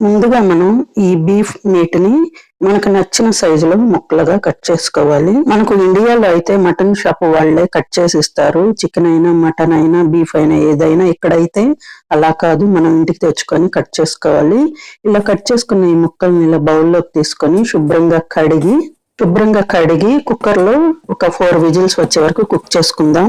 ముందుగా మనం ఈ బీఫ్ మీట్ని మనకు నచ్చిన సైజులో ముక్కలుగా కట్ చేసుకోవాలి. మనకు ఇండియాలో అయితే మటన్ షాప్ వాళ్ళే కట్ చేసి ఇస్తారు. చికెన్ అయినా మటన్ అయినా బీఫ్ అయినా ఏదైనా ఇక్కడైతే అలా కాదు. మనం ఇంటికి తెచ్చుకొని కట్ చేసుకోవాలి. ఇలా కట్ చేసుకున్న ఈ ముక్కల్ని ఇలా బౌల్లోకి తీసుకొని శుభ్రంగా కడిగి శుభ్రంగా కడిగి కుక్కర్లో ఒక ఫోర్ విజిల్స్ వచ్చే వరకు కుక్ చేసుకుందాం.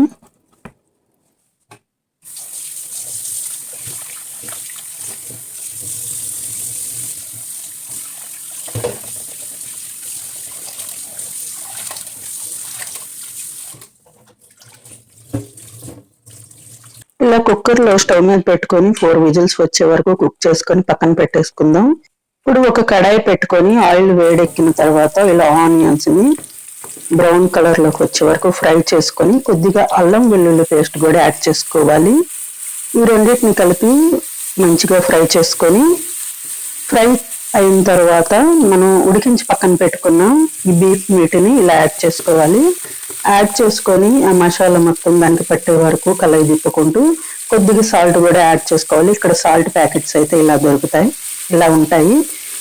ఇలా కుక్కర్లో స్టవ్ మీద పెట్టుకొని ఫోర్ విజిల్స్ వచ్చే వరకు కుక్ చేసుకొని పక్కన పెట్టేసుకుందాం. ఇప్పుడు ఒక కడాయి పెట్టుకొని ఆయిల్ వేడెక్కిన తర్వాత ఇలా ఆనియన్స్ని బ్రౌన్ కలర్లోకి వచ్చే వరకు ఫ్రై చేసుకొని కొద్దిగా అల్లం వెల్లుల్లి పేస్ట్ కూడా యాడ్ చేసుకోవాలి. ఈ రెండింటిని కలిపి మంచిగా ఫ్రై చేసుకొని ఫ్రై అయిన తర్వాత మనం ఉడికించి పక్కన పెట్టుకున్న ఈ బీఫ్ మీట్ని ఇలా యాడ్ చేసుకోవాలి. యాడ్ చేసుకొని ఆ మసాలా మొత్తం దానికి పట్టే వరకు కలయి తిప్పుకుంటూ కొద్దిగా సాల్ట్ కూడా యాడ్ చేసుకోవాలి. ఇక్కడ సాల్ట్ ప్యాకెట్స్ అయితే ఇలా దొరుకుతాయి. ఇలా ఉంటాయి.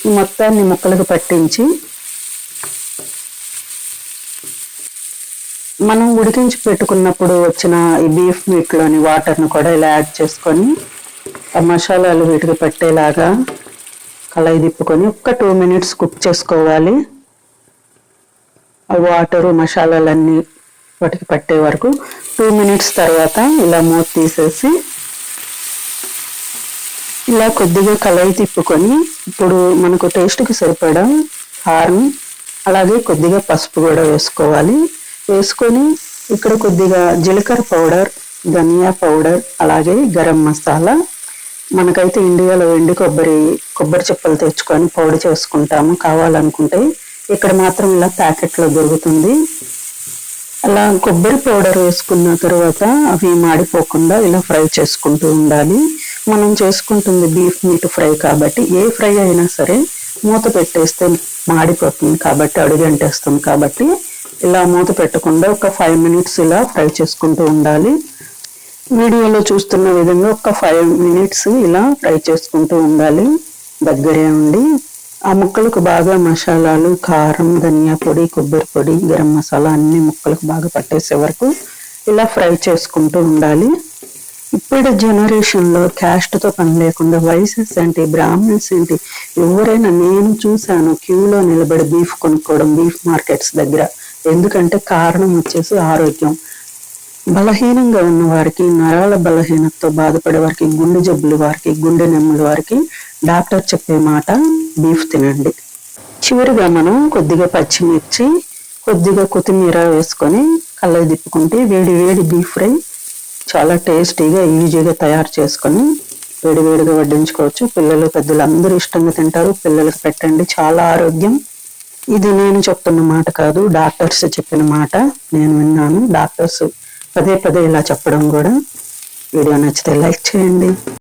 ఈ మొత్తాన్ని ముక్కలకు పట్టించి మనం ఉడికించి పెట్టుకున్నప్పుడు వచ్చిన ఈ బీఫ్ మీట్లోని వాటర్ను కూడా ఇలా యాడ్ చేసుకొని ఆ మసాలాలు వీటికి పట్టేలాగా కలయి తిప్పుకొని ఒక్క టూ మినిట్స్ కుక్ చేసుకోవాలి. ఆ వాటరు మసాలాలన్నీ వాటికి పట్టే వరకు టూ మినిట్స్ తర్వాత ఇలా మూత తీసేసి ఇలా కొద్దిగా కలయి తిప్పుకొని ఇప్పుడు మనకు టేస్ట్కి సరిపడా కారం అలాగే కొద్దిగా పసుపు కూడా వేసుకోవాలి. వేసుకొని ఇక్కడ కొద్దిగా జీలకర్ర పౌడర్ ధనియా పౌడర్ అలాగే గరం మసాలా మనకైతే ఇండియాలో ఎండి కొబ్బరి కొబ్బరి చెప్పలు తెచ్చుకొని పౌడర్ చేసుకుంటాము కావాలనుకుంటే. ఇక్కడ మాత్రం ఇలా ప్యాకెట్లో దొరుకుతుంది. అలా కొబ్బరి పౌడర్ వేసుకున్న తర్వాత అవి మాడిపోకుండా ఇలా ఫ్రై చేసుకుంటూ ఉండాలి. మనం చేసుకుంటుంది బీఫ్ మీట్ ఫ్రై కాబట్టి ఏ ఫ్రై అయినా సరే మూత పెట్టేస్తే మాడిపోతుంది కాబట్టి అడుగంటేస్తుంది కాబట్టి ఇలా మూత పెట్టకుండా ఒక ఫైవ్ మినిట్స్ ఇలా ఫ్రై చేసుకుంటూ ఉండాలి. వీడియోలో చూస్తున్న విధంగా ఒక ఫైవ్ మినిట్స్ ఇలా ఫ్రై చేసుకుంటూ ఉండాలి. దగ్గరే ఉండి ఆ ముక్కలకు బాగా మసాలాలు కారం ధనియా పొడి కొబ్బరి పొడి గరం మసాలా అన్ని ముక్కలకు బాగా పట్టేసే వరకు ఇలా ఫ్రై చేసుకుంటూ ఉండాలి. ఇప్పుడు జనరేషన్లో క్యాస్ట్తో పని లేకుండా వైసెస్ ఏంటి బ్రాహ్మణ్స్ ఏంటి ఎవరైనా నేను చూశాను క్యూలో నిలబడి బీఫ్ కొనుక్కోవడం బీఫ్ మార్కెట్స్ దగ్గర. ఎందుకంటే కారణం వచ్చేసి ఆరోగ్యం. బలహీనంగా ఉన్న వారికి నరాల బలహీనతతో బాధపడే వారికి గుండె జబ్బులు వారికి గుండె నెమ్ముల వారికి డాక్టర్ చెప్పే మాట బీఫ్ తినండి. చివరిగా మనం కొద్దిగా పచ్చిమిర్చి కొద్దిగా కొత్తిమీర వేసుకొని కళ్ళ తిప్పుకుంటే వేడి వేడి బీఫ్ ఫ్రై చాలా టేస్టీగా ఈజీగా తయారు చేసుకొని వేడి వేడిగా వడ్డించుకోవచ్చు. పిల్లలు పెద్దలు అందరూ ఇష్టంగా తింటారు. పిల్లలకు పెట్టండి. చాలా ఆరోగ్యం. ఇది నేను చెప్తున్న మాట కాదు డాక్టర్స్ చెప్పిన మాట. నేను విన్నాను. డాక్టర్స్ పదే పదే ఇలా చెప్పడం కూడా వీడియో నచ్చితే లైక్ చేయండి.